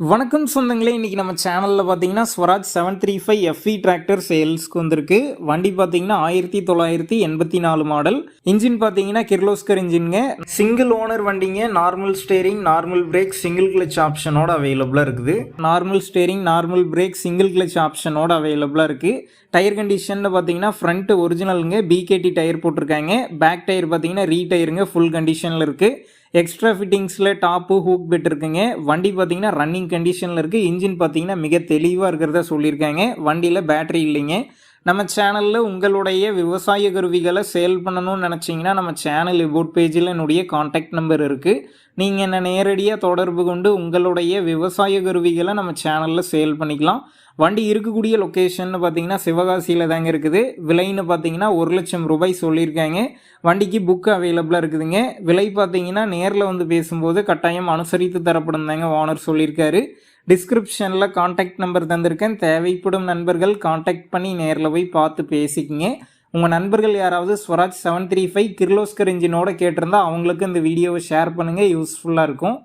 வணக்கம் சொந்தங்களே இன்றைக்கி நம்ம சேனலில் பார்த்தீங்கன்னா Swaraj seven three five FE tractor சேல்ஸ்க்கு வந்திருக்கு. வண்டி பார்த்தீங்கன்னா ஆயிரத்தி தொள்ளாயிரத்தி எண்பத்தி நாலு மாடல் இன்ஜின் பார்த்தீங்கன்னா கிர்லோஸ்கர் இன்ஜின்ங்க சிங்கிள் ஓனர் வண்டிங்க normal steering normal brake single clutch ஆப்ஷனோட அவைலபிளாக இருக்குது. Normal steering normal brake single clutch ஆப்ஷனோட அவைலபிளாக இருக்குது டயர் கண்டிஷனில் பார்த்தீங்கன்னா ஃப்ரண்ட் ஒரிஜினலுங்க பிகேடி டயர் போட்டிருக்காங்க. பேக் டயர் பார்த்தீங்கன்னா ரீ டயருங்க ஃபுல் கண்டிஷனில் இருக்குது எக்ஸ்ட்ரா ஃபிட்டிங்ஸில் டாப்பு ஹூக் பெட் இருக்குங்க. வண்டி பார்த்தீங்கன்னா ரன்னிங் கண்டிஷனில் இருக்குது இன்ஜின் பார்த்தீங்கன்னா மிக தெளிவாக இருக்கிறதா சொல்லியிருக்காங்க. வண்டியில் பேட்டரி இல்லைங்க. நம்ம சேனலில் உங்களுடைய விவசாய கருவிகளை சேல் பண்ணணும்னு நினச்சிங்கன்னா நம்ம சேனல் இபோட் பேஜில் என்னுடைய காண்டாக்ட் நம்பர் இருக்குது நீங்கள் என்ன நேரடியாக தொடர்பு கொண்டு உங்களுடைய விவசாய கருவிகளை நம்ம சேனலில் சேல் பண்ணிக்கலாம். வண்டி இருக்கக்கூடிய லொக்கேஷன் பார்த்தீங்கன்னா சிவகாசியில் தாங்க இருக்குது. விலைன்னு பார்த்தீங்கன்னா ஒரு லட்சம் ரூபாய் சொல்லியிருக்காங்க. வண்டிக்கு புக்கு அவைலபிளாக இருக்குதுங்க. விலை பார்த்தீங்கன்னா நேரில் வந்து பேசும்போது கட்டாயம் அனுசரித்து தரப்படும் தாங்க ஓனர் சொல்லியிருக்காரு. டிஸ்கிரிப்ஷனில் காண்டாக்ட் நம்பர் தந்திருக்கேன். தேவைப்படும் நண்பர்கள் காண்டாக்ட் பண்ணி நேரில் போய் பார்த்து பேசிக்கிங்க. உங்கள் நண்பர்கள் யாராவது Swaraj seven three five Kirloskar இன்ஜினோட கேட்டிருந்தா அவங்களுக்கு இந்த வீடியோவை ஷேர் பண்ணுங்கள் யூஸ்ஃபுல்லாக இருக்கும்.